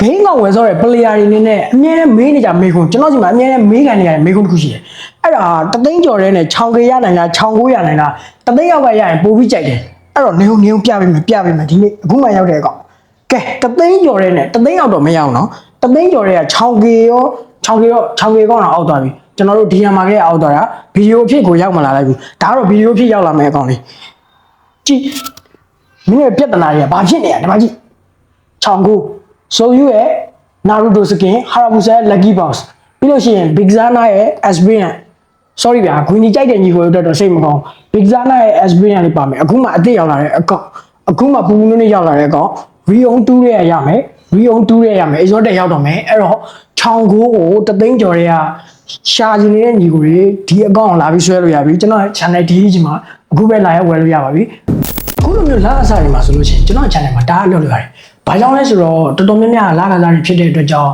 ဂိမ်းကောင်ဝယ်ဆိုတဲ့ player တွေနေနဲ့အမြဲတမ်းမေးနေကြမေးခွန်းကျွန်တော်စီမှာအမြဲတမ်းမေးခံနေရတဲ့မေးခွန်းတစ်ခုရှိတယ်အဲ့ဒါတသိန်းကျော်တဲ့နဲ့ခြောင်ကေရနိုင်လားခြောင်ကိုရနိုင်လားတသိန်းယောက်ကရရင်ပိုပြီးကြိုက်တယ်အဲ့တော့နေုံနေုံပြပေးမယ်ပြပေးမယ်ဒီနေ့အခုမှရောက်တဲ့အကောင်ကဲတသိန်းကျော်တဲ့နဲ့တသိန်းရောက်တော့မရအောင်နော်တသိန်းကျော်တဲ့ကခြောင်ကေရောခြောင်ကေရောခြောင်ကေကောင်းတော့အောက်သွားပြီကျွန်တော်တို့ဒီညမှာကလေးအောက်သွားတာဗီဒီယိုအဖြစ်ကိုရောက်မလာလိုက်ဘူးဒါကတော့ဗီဒီယိုအဖြစ်ရောက်လာမယ်အကောင်လေးကြည့်မင်းရဲ့ပြဿနာတွေကဘာဖြစ်နေရဒီမှာကြည့်ချောင်ကူ ဆိုယူရဲ့ Naruto skin Hayabusa ရဲ့ Lucky Box ပြီးလို့ရှိရင် Big Zana ရဲ့ Asbrian sorry ဗျာခွင်းကြီးကြိုက်တဲ့ညီကိုတို့တော့စိတ်မကောင်း Big Zana ရဲ့ Asbrian လေးပါမယ်အခုမှအစ်စ်ရောက်လာတဲ့အကောင့်အခုမှပူပူနုနဲ့ရောက်လာတဲ့အကောင့် Rion 2ရဲ့ရမယ် Rion 2ရဲ့ရမယ် Exotic ရောက်တော့မယ်အဲ့တော့ချောင်ကူကိုတသိန်းကျော်တွေကရှာကျင်နေတဲ့ညီကိုတွေဒီအကောင့်ကိုလာပြီးဆွဲလို့ရပြီကျွန်တော် channel ဒီကြီးမှာအခုပဲလာရောက်ဝယ်လို့ရပါပြီအခုလိုမျိုးလာအစားတွေမှာဆိုလို့ရှိရင်ကျွန်တော် channel မှာဒါအလုပ်လုပ်ရတယ်။ ဘာကြောင့်လဲဆိုတော့တော်တော်များများလာကစားတွေဖြစ်တဲ့အတွက်ကြောင့်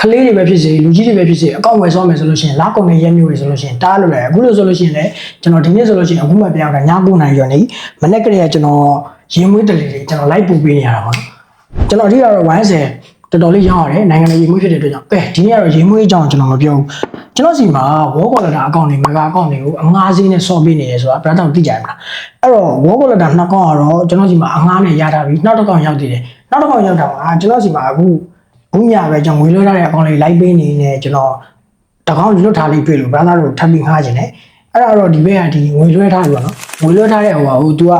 ကလေးတွေပဲဖြစ်စေလူကြီးတွေပဲဖြစ်စေအကောင့်ဝယ်ဆောမယ်ဆိုလို့ရှိရင်လာကုန်တဲ့ရက်မျိုးတွေဆိုလို့ရှိရင်ဒါအလုပ်ရတယ်။အခုလိုဆိုလို့ရှိရင်လည်းကျွန်တော်ဒီနေ့ဆိုလို့ရှိရင်အခုမှပြောင်းတာည9နာရီကျော်နေမနေ့ကတည်းကကျွန်တော်ရင်မွေးတလီတွေကျွန်တော်လိုက်ပူပေးနေရတာပါနော်။ကျွန်တော်အထိကတော့110 တော်တော်လေးရောင်းရတယ်နိုင်ငံရေးရင်မွေးဖြစ်တဲ့အတွက်ကြောင့်ကဲဒီနေ့ကတော့ရင်မွေးအကြောင်းကျွန်တော်မပြောဘူးကျွန်တော်စီမှာ wall collector အကောင့်တွေ mega အကောင့်တွေကိုအငှားစည်းနဲ့ဆော့ပေးနေရဆိုတာဘယ်တော့သိကြရမလားအဲ့တော့ wall collector နှစ်ကောင့်ကတော့ကျွန်တော်စီမှာအငှားနဲ့ရထားပြီနောက်တစ်ကောင့်ရောက်သေးတယ်နောက်တစ်ကောင့်ရောက်တာကကျွန်တော်စီမှာအခုဘူးမြပဲကျွန်တော်ငွေလွှဲထားတဲ့အကောင့်လေးလိုက်ပေးနေနေကျွန်တော်တကောင့်လွတ်ထားလေးတွေ့လို့ brother တို့ထပ်ပြီးငှားခြင်းနဲ့အဲ့ဒါတော့ဒီဘက်ကဒီငွေလွှဲထားပြီပေါ့နော်ငွေလွှဲထားတဲ့ဟိုဟာဟို तू က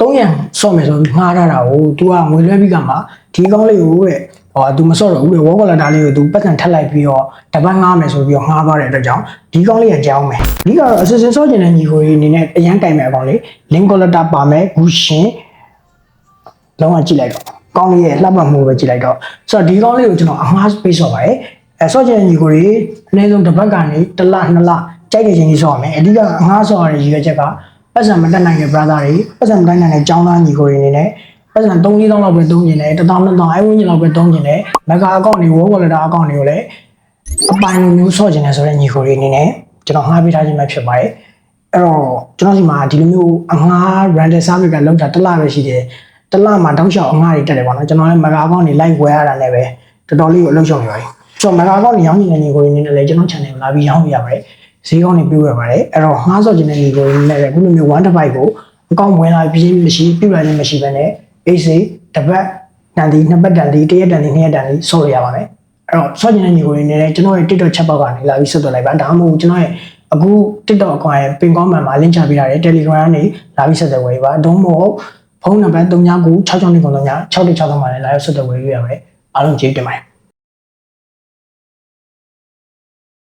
သုံးရံဆော့မယ်ဆိုပြီးငှားထားတာကို तू ကငွေလွှဲပြီးကမှဒီကောင်းလေးကိုတဲ့ ဟော तू မဆော့တော့ဘူးလေဝေါကလာတာလေးကို तू ပတ်စံထက်လိုက်ပြီးတော့တပတ်ငှားမယ်ဆိုပြီးတော့ငှားသွားတဲ့အတွက်ကြောင့်ဒီကောင်းလေးကကြောင်းမယ်ဒီကတော့ assistant ဆော့ကျင်တဲ့ညီကိုကြီးအနေနဲ့အရန်တိုင်မဲ့အကောင်လေး link collector ပါမယ်ဂူရှင်လုံးဝကြည့်လိုက်တော့ကောင်းလေးရဲ့လှပမှုပဲကြည့်လိုက်တော့ဆိုတော့ဒီကောင်းလေးကိုကျွန်တော်အငှား space ဆော့ပါတယ်အဲဆော့ကျင်တဲ့ညီကိုကြီးအနည်းဆုံးတစ်ပတ်ကနေတစ်လနှစ်လကြိုက်တဲ့ချိန်ကြီးဆော့ရမယ်အဓိကအငှားဆော့ရတဲ့ရည်ရွယ်ချက်ကပတ်စံမတက်နိုင်တဲ့ brother တွေပတ်စံမတက်နိုင်တဲ့ကျောင်းသားညီကိုတွေအနေနဲ့ ပတ်စံ3 4တောင်းလောက်ပဲသုံးကျင်တယ်1000 2000အဲဝန်းကျင်လောက်ပဲသုံးကျင်တယ်မဂါအကောင့်တွေ wall wallet အကောင့်တွေကိုလည်းအပိုင်လိုမျိုးဆော့ကျင်တယ်ဆိုတဲ့ညီကိုတွေအနေနဲ့ကျွန်တော်ငှားပေးထားခြင်းပဲဖြစ်ပါတယ်အဲ့တော့ကျွန်တော်ဒီမှာဒီလိုမျိုးအငှား random service ကလောက်တာတစ်လပဲရှိတယ်တစ်လမှာတောက်လျှောက်အငှားတွေတက်တယ်ပေါ့နော်ကျွန်တော်လည်းမဂါအကောင့်တွေ live ဝယ်ရတာလည်းပဲတော်တော်လေးကိုအလုပ်ရှုံနေပါတယ်ဆိုတော့မဂါအကောင့်တွေရောင်းနေတဲ့ညီကိုတွေအနေနဲ့လည်းကျွန်တော် channel ကိုလာပြီးရောင်းပြရပါတယ်ဈေးကောင်းတွေပြရပါတယ်အဲ့တော့ငှားဆော့ခြင်းတဲ့ညီကိုတွေနဲ့လည်းအခုလိုမျိုး1 device ကိုအကောင့်ဝင်လာပြီးမရှိပြလာခြင်းမရှိဘဲနဲ့ AC တစ်ပတ်တန်ဒီနှစ်ပတ်တန်ဒီတစ်ရက်တန်ဒီနှစ်ရက်တန်ဒီဆော့ရရပါမယ်အဲ့တော့ဆော့ခြင်းတဲ့ညီကိုတွေနဲ့လည်းကျွန်တော်ရဲ့ TikTok chat box ကနေလာပြီးဆက်သွယ်လိုက်ပါဒါမှမဟုတ်ကျွန်တော်ရဲ့အခု TikTok အကောင့်ရဲ့ pin comment မှာ link ချပေးထားတယ် Telegram ကနေလာပြီးဆက်သွယ်ဝေးပါဒုံးမို့ဖုန်းနံပါတ်399663 6163မှာလည်းလာရောက်ဆက်သွယ်ဝေးရပါတယ်အားလုံးကျေးဇူးတင်ပါတယ်